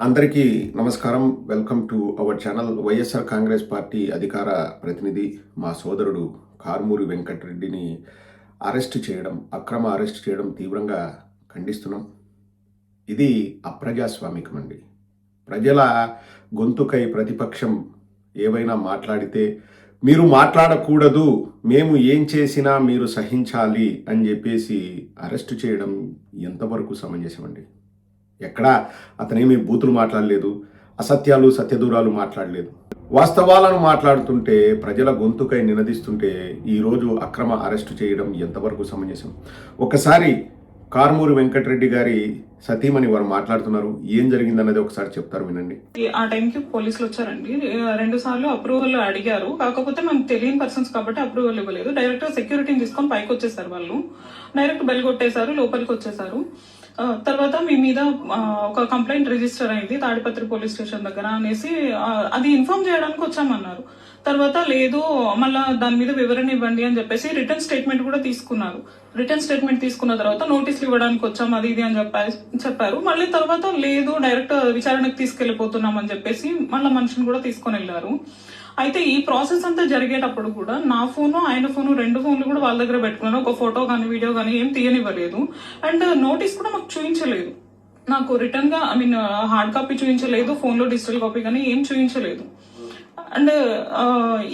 అందరికీ నమస్కారం. Welcome to our channel YSR Congress Party అధికార ప్రతినిధి మా సోదరుడు కార్మూరి వెంకటరెడ్డిని అరెస్ట్ చేయడం అక్రమ అరెస్ట్ చేయడం తీవ్రంగా ఖండిస్తున్నాం. ఇది అప్రజాస్వామికం అండి. ప్రజల గొంతుకై ప్రతిపక్షం ఏవైనా మాట్లాడితే మీరు మాట్లాడకూడదు మేము ఏం చేసినా మీరు సహించాలి అని చెప్పేసి అరెస్ట్ చేయడం ఎంతవరకు సమంజసం అండి ఎక్కడా అతనేమి బూతులు మాట్లాడలేదు అసత్యాలు సత్యదూరాలు మాట్లాడలేదు. వాస్తవాలను మాట్లాడుతుంటే ప్రజల గొంతుకై నినదిస్తుంటే ఈరోజు అక్రమ అరెస్టు చేయడం ఎంతవరకు సమంజసం? ఒకసారి కార్మూరి వెంకటరెడ్డి గారి సతీమణి వారు మాట్లాడుతున్నారు. ఏం జరిగిందన్నది ఒకసారి చెప్తారు వినండి. ఆ టైంకి పోలీసులు వచ్చారండి. రెండు సార్లు అప్రూవల్ అడిగారు. కాకపోతే మేము తెలియని పర్సన్స్ కాబట్టి అప్రూవల్ ఇవ్వలేదు. డైరెక్ట్ సెక్యూరిటీని తీసుకొని పైకి వచ్చేసారు వాళ్ళు. డైరెక్ట్ బెల్ కొట్టేశారు లోపలికి వచ్చేసారు తర్వాత మీ మీద ఒక కంప్లైంట్ రిజిస్టర్ అయింది తాడిపత్రి పోలీస్ స్టేషన్ దగ్గర అనేసి అది ఇన్ఫార్మ్ చేయడానికి వచ్చామన్నారు తర్వాత లేదు మళ్ళీ దాని మీద వివరణ ఇవ్వండి అని చెప్పేసి రిటర్న్ స్టేట్మెంట్ కూడా తీసుకున్నారు. రిటర్న్ స్టేట్మెంట్ తీసుకున్న తర్వాత నోటీసులు ఇవ్వడానికి వచ్చాం అది ఇది అని చెప్పా చెప్పారు. మళ్ళీ తర్వాత లేదు డైరెక్ట్ విచారణకు తీసుకెళ్ళిపోతున్నాం అని చెప్పేసి మళ్ళీ మనిషిని కూడా తీసుకొని వెళ్ళారు. అయితే ఈ ప్రాసెస్ అంతా జరిగేటప్పుడు కూడా నా ఫోను ఆయన ఫోను రెండు ఫోన్లు కూడా వాళ్ళ దగ్గర పెట్టుకున్నాను ఒక ఫోటో కానీ వీడియో కానీ ఏం తీయనివ్వలేదు. అండ్ నోటీస్ కూడా మాకు చూపించలేదు నాకు రిటర్న్గా ఐ మీన్ హార్డ్ కాపీ చూపించలేదు ఫోన్లో డిజిటల్ కాపీ కానీ ఏం చూపించలేదు అండ్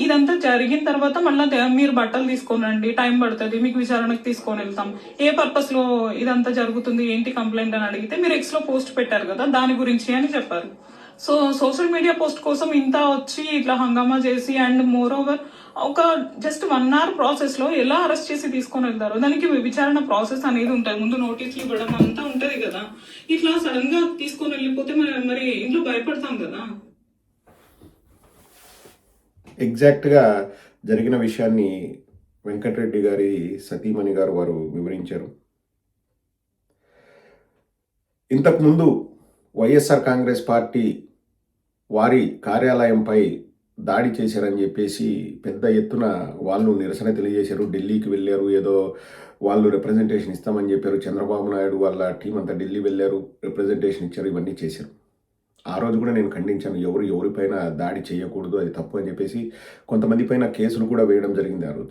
ఇదంతా జరిగిన తర్వాత మళ్ళీ మీరు బట్టలు తీసుకొని రండి టైం పడుతుంది మీకు విచారణకు తీసుకొని వెళ్తాం. ఏ పర్పస్లో ఇదంతా జరుగుతుంది ఏంటి కంప్లైంట్ అని అడిగితే మీరు ఎక్స్లో పోస్ట్ పెట్టారు కదా దాని గురించి అని చెప్పారు. సో సోషల్ మీడియా పోస్ట్ కోసం ఇంత వచ్చి ఇట్లా హంగామా చేసి అండ్ మోర్ ఓవర్ ఒక జస్ట్ వన్ అవర్ ప్రాసెస్లో ఎలా అరెస్ట్ చేసి తీసుకొని వెళ్తారు దానికి విచారణ ప్రాసెస్ అనేది ఉంటుంది. ముందు నోటీసులు ఇవ్వడం అంతా ఉంటది కదా. ఇట్లా సడన్గా తీసుకొని వెళ్ళిపోతే మరి మరి ఇంట్లో భయపడతాం కదా. ఎగ్జాక్ట్గా జరిగిన విషయాన్ని వెంకటరెడ్డి గారి సతీమణి గారు వారు వివరించారు. ఇంతకుముందు వైఎస్ఆర్ కాంగ్రెస్ పార్టీ వారి కార్యాలయంపై దాడి చేశారని చెప్పేసి పెద్ద ఎత్తున వాళ్ళు నిరసన తెలియజేశారు. ఢిల్లీకి వెళ్ళారు ఏదో వాళ్ళు రిప్రజెంటేషన్ ఇస్తామని చెప్పారు. చంద్రబాబు నాయుడు వాళ్ళ టీం అంతా ఢిల్లీ వెళ్ళారు రిప్రజెంటేషన్ ఇచ్చారు ఇవన్నీ చేశారు. ఆ రోజు కూడా నేను ఖండించాను ఎవరు ఎవరిపైన దాడి చేయకూడదు అది తప్పు అని చెప్పేసి కొంతమంది పైన కేసులు కూడా వేయడం జరిగింది ఆ రోజు.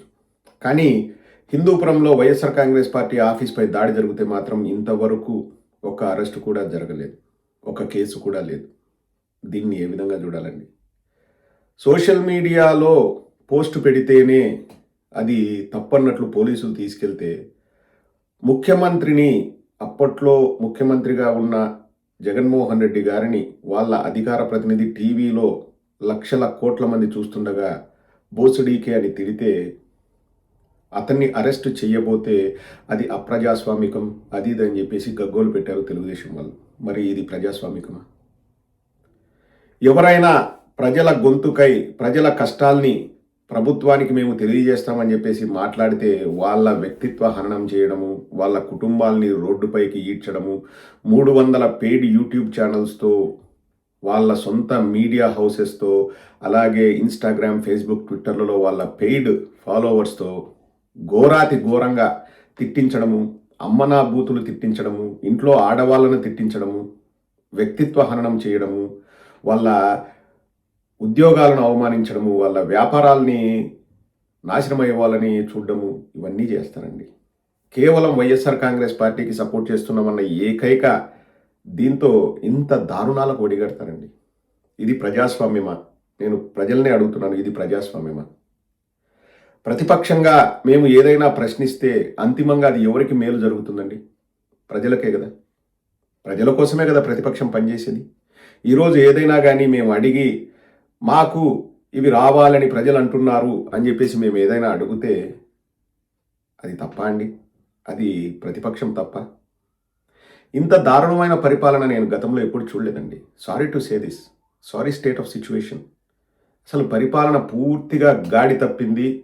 కానీ హిందూపురంలో వైఎస్ఆర్ కాంగ్రెస్ పార్టీ ఆఫీస్పై దాడి జరిగితే మాత్రం ఇంతవరకు ఒక అరెస్ట్ కూడా జరగలేదు. ఒక కేసు కూడా లేదు. దీన్ని ఏ విధంగా చూడాలండి? సోషల్ మీడియాలో పోస్ట్ పెడితేనే అది తప్పన్నట్లు పోలీసులు తీసుకెళ్తే ముఖ్యమంత్రిని అప్పట్లో ముఖ్యమంత్రిగా ఉన్న జగన్మోహన్ రెడ్డి గారిని వాళ్ళ అధికార ప్రతినిధి టీవీలో లక్షల కోట్ల మంది చూస్తుండగా బోసుడీకే అని తిడితే అతన్ని అరెస్ట్ చేయబోతే అది అప్రజాస్వామికం అది ఇది అని చెప్పేసి గగ్గోలు పెట్టారు తెలుగుదేశం వాళ్ళు. మరి ఇది ప్రజాస్వామికమా? ఎవరైనా ప్రజల గొంతుకై ప్రజల కష్టాల్ని ప్రభుత్వానికి మేము తెలియజేస్తామని చెప్పేసి మాట్లాడితే వాళ్ళ వ్యక్తిత్వ హననం చేయడము వాళ్ళ కుటుంబాల్ని రోడ్డుపైకి ఈడ్చడము మూడు వందల పెయిడ్ యూట్యూబ్ ఛానల్స్తో వాళ్ళ సొంత మీడియా హౌసెస్తో అలాగే ఇన్స్టాగ్రామ్ ఫేస్బుక్ ట్విట్టర్లలో వాళ్ళ పెయిడ్ ఫాలోవర్స్తో ఘోరాతి ఘోరంగా తిట్టించడము అమ్మనా బూతులు తిట్టించడము ఇంట్లో ఆడవాళ్ళను తిట్టించడము వ్యక్తిత్వ హననం చేయడము వాళ్ళ ఉద్యోగాలను అవమానించడము వాళ్ళ వ్యాపారాల్ని నాశనం అయ్యేవాళ్ళని చూడడము ఇవన్నీ చేస్తారండి. కేవలం వైఎస్ఆర్ కాంగ్రెస్ పార్టీకి సపోర్ట్ చేస్తున్నామన్న ఏకైక దీంతో ఇంత దారుణాలకు ఒడిగడతారండి. ఇది ప్రజాస్వామ్యమా. నేను ప్రజల్ని అడుగుతున్నాను ఇది ప్రజాస్వామ్యమా. ప్రతిపక్షంగా మేము ఏదైనా ప్రశ్నిస్తే అంతిమంగా అది ఎవరికి మేలు జరుగుతుందండి? ప్రజలకే కదా. ప్రజల కోసమే కదా ప్రతిపక్షం పనిచేసేది. ఈరోజు ఏదైనా కానీ మేము అడిగి మాకు ఇవి రావాలని ప్రజలు అంటున్నారు అని చెప్పేసి మేము ఏదైనా అడిగితే అది తప్ప అండి? అది ప్రతిపక్షం తప్ప? ఇంత దారుణమైన పరిపాలన నేను గతంలో ఎప్పుడు చూడలేదండి. Sorry to say this sorry state of situation అసలు పరిపాలన పూర్తిగా గాడి తప్పింది.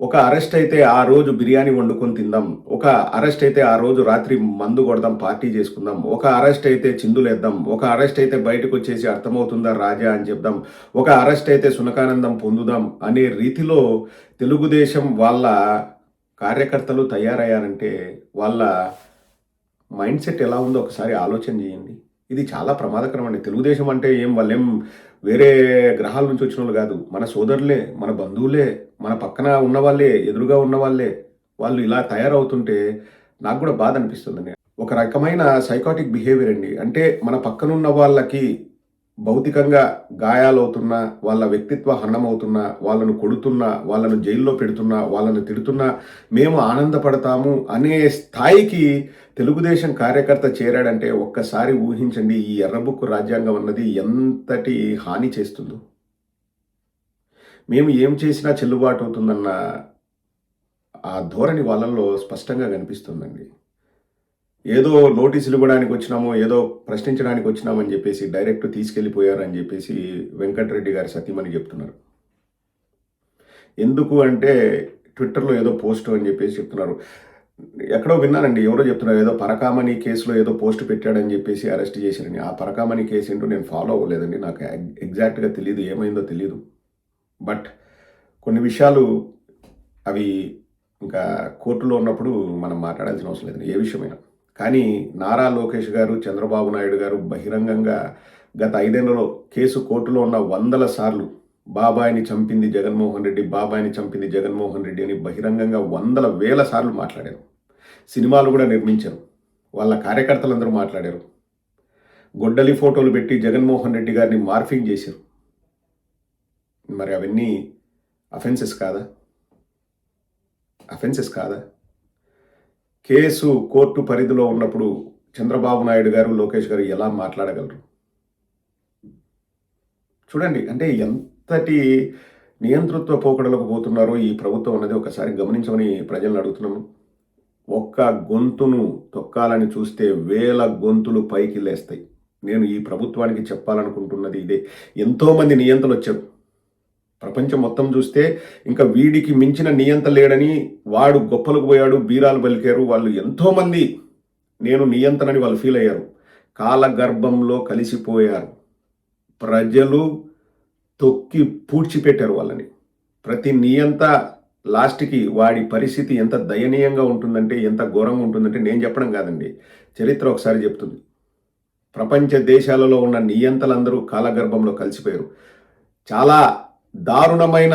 ఒక అరెస్ట్ అయితే ఆ రోజు బిర్యానీ వండుకొని తిందాం ఒక అరెస్ట్ అయితే ఆ రోజు రాత్రి మందు కొడదాం పార్టీ చేసుకుందాం ఒక అరెస్ట్ అయితే చిందులేద్దాం ఒక అరెస్ట్ అయితే బయటకు వచ్చేసి అర్థమవుతుందా రాజా అని చెప్దాం ఒక అరెస్ట్ అయితే సునకానందం పొందుదాం అనే రీతిలో తెలుగుదేశం వాళ్ళ కార్యకర్తలు తయారయ్యారంటే వాళ్ళ మైండ్ సెట్ ఎలా ఉందో ఒకసారి ఆలోచన చేయండి. ఇది చాలా ప్రమాదకరం అండి తెలుగుదేశం అంటే ఏం వాళ్ళేం వేరే గ్రహాల నుంచి వచ్చిన వాళ్ళు కాదు. మన సోదరులే మన బంధువులే మన పక్కన ఉన్న వాళ్ళే ఎదురుగా ఉన్న వాళ్ళే వాళ్ళు ఇలా తయారవుతుంటే నాకు కూడా బాధ అనిపిస్తుందండి. ఒక రకమైన సైకాటిక్ బిహేవియర్ అండి. అంటే మన పక్కనున్న వాళ్ళకి భౌతికంగా గాయాలవుతున్నా వాళ్ళ వ్యక్తిత్వ హనమవుతున్నా వాళ్ళను కొడుతున్నా వాళ్ళను జైల్లో పెడుతున్నా వాళ్ళను తిడుతున్నా మేము ఆనందపడతాము అనే స్థాయికి తెలుగుదేశం కార్యకర్త చేరాడంటే ఒక్కసారి ఊహించండి ఈ ఎర్రబుక్కు రాజ్యాంగం అన్నది ఎంతటి హాని చేస్తుందో. మేము ఏం చేసినా చెల్లుబాటు అవుతుందన్న ఆ ధోరణి వాళ్ళల్లో స్పష్టంగా కనిపిస్తుందండి. ఏదో నోటీసులు ఇవ్వడానికి వచ్చినామో ఏదో ప్రశ్నించడానికి వచ్చినామని చెప్పేసి డైరెక్ట్ తీసుకెళ్ళిపోయారని చెప్పేసి వెంకటరెడ్డి గారి సత్యమని చెప్తున్నారు. ఎందుకు అంటే ట్విట్టర్లో ఏదో పోస్ట్ అని చెప్పేసి చెప్తున్నారు. ఎక్కడో విన్నానండి ఎవరో చెప్తున్నారు ఏదో పరకామణి కేసులో ఏదో పోస్ట్ పెట్టాడని చెప్పేసి అరెస్ట్ చేశారని. ఆ పరకామణి కేసు ఏంటో నేను ఫాలో అవ్వలేదండి నాకు ఎగ్జాక్ట్గా తెలియదు ఏమైందో తెలియదు బట్ కొన్ని విషయాలు అవి ఇంకా కోర్టులో ఉన్నప్పుడు మనం మాట్లాడాల్సిన అవసరం లేదండి ఏ విషయమైనా. కానీ నారా లోకేష్ గారు చంద్రబాబు నాయుడు గారు బహిరంగంగా గత ఐదేళ్ళలో కేసు కోర్టులో ఉన్న వందల సార్లు బాబాయిని చంపింది జగన్మోహన్ రెడ్డి బాబాయిని చంపింది జగన్మోహన్ రెడ్డి అని బహిరంగంగా వందల వేల సార్లు మాట్లాడారు. సినిమాలు కూడా నిర్మించారు. వాళ్ళ కార్యకర్తలందరూ మాట్లాడారు. గొడ్డలి ఫోటోలు పెట్టి జగన్మోహన్ రెడ్డి గారిని మార్ఫింగ్ చేశారు. మరి అవన్నీ అఫెన్సెస్ కాదా? అఫెన్సెస్ కాదా? కేసు కోర్టు పరిధిలో ఉన్నప్పుడు చంద్రబాబు నాయుడు గారు లోకేష్ గారు ఎలా మాట్లాడగలరు? చూడండి అంటే ఎంతటి నియంతృత్వ పోకడలకు పోతున్నారో ఈ ప్రభుత్వం అనేది ఒకసారి గమనించమని ప్రజలను అడుగుతున్నాము. ఒక్క గొంతును తొక్కాలని చూస్తే వేల గొంతులు పైకి లేస్తాయి. నేను ఈ ప్రభుత్వానికి చెప్పాలనుకుంటున్నది ఇదే. ఎంతోమంది నియంతలు వచ్చారు. ప్రపంచం మొత్తం చూస్తే ఇంకా వీడికి మించిన నియంత లేడని వాడు గొప్పలకు పోయాడు బీరాలు పలికారు. వాళ్ళు ఎంతోమంది నేను నియంతనని వాళ్ళు ఫీల్ అయ్యారు. కాలగర్భంలో కలిసిపోయారు. ప్రజలు తొక్కి పూడ్చిపెట్టారు వాళ్ళని. ప్రతి నియంత లాస్ట్కి వాడి పరిస్థితి ఎంత దయనీయంగా ఉంటుందంటే ఎంత ఘోరంగా ఉంటుందంటే నేను చెప్పడం కాదండి. చరిత్ర ఒకసారి చెప్తుంది. ప్రపంచ దేశాలలో ఉన్న నియంతలందరూ కాలగర్భంలో కలిసిపోయారు. చాలా దారుణమైన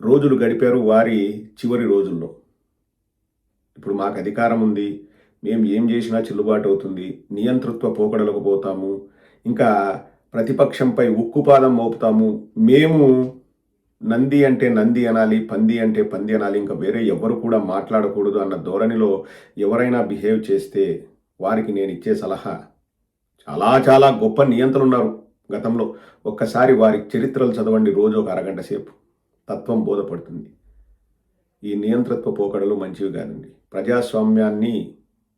రోజులు గడిపారు వారి చివరి రోజుల్లో. ఇప్పుడు మాకు అధికారం ఉంది మేము ఏం చేసినా చెల్లుబాటు అవుతుంది నియంతృత్వ పోకడలకు పోతాము. ఇంకా ప్రతిపక్షంపై ఉక్కుపాదం మోపుతాము. మేము నంది అంటే నంది అనాలి పంది అంటే పంది అనాలి ఇంకా వేరే ఎవరు కూడా మాట్లాడకూడదు అన్న ధోరణిలో ఎవరైనా బిహేవ్ చేస్తే వారికి నేను ఇచ్చే సలహా చాలా చాలా గొప్ప నియంత్రణ ఉన్నారు గతంలో. ఒక్కసారి వారి చరిత్రలు చదవండి రోజు ఒక అరగంట సేపు. తత్వం బోధపడుతుంది. ఈ నియంతృత్వ పోకడలు మంచివి కాదండి. ప్రజాస్వామ్యాన్ని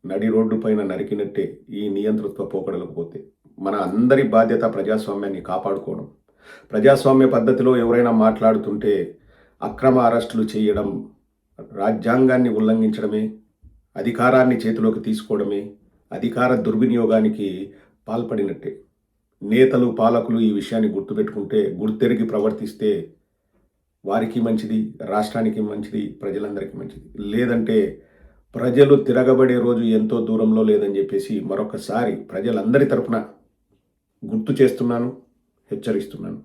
నడి రోడ్డు పైన నరికినట్టే ఈ నియంతృత్వ పోకడలకు పోతే. మన అందరి బాధ్యత ప్రజాస్వామ్యాన్ని కాపాడుకోవడం. ప్రజాస్వామ్య పద్ధతిలో ఎవరైనా మాట్లాడుతుంటే అక్రమ అరెస్టులు చేయడం రాజ్యాంగాన్ని ఉల్లంఘించడమే అధికారాన్ని చేతిలోకి తీసుకోవడమే అధికార దుర్వినియోగానికి పాల్పడినట్టే. నేతలు పాలకులు ఈ విషయాన్ని గుర్తుపెట్టుకుంటే గుర్తెరిగి ప్రవర్తిస్తే వారికి మంచిది రాష్ట్రానికి మంచిది ప్రజలందరికీ మంచిది. లేదంటే ప్రజలు తిరగబడే రోజు ఎంతో దూరంలో లేదని చెప్పేసి మరొకసారి ప్రజలందరి తరపున గుర్తు చేస్తున్నాను హెచ్చరిస్తున్నాను.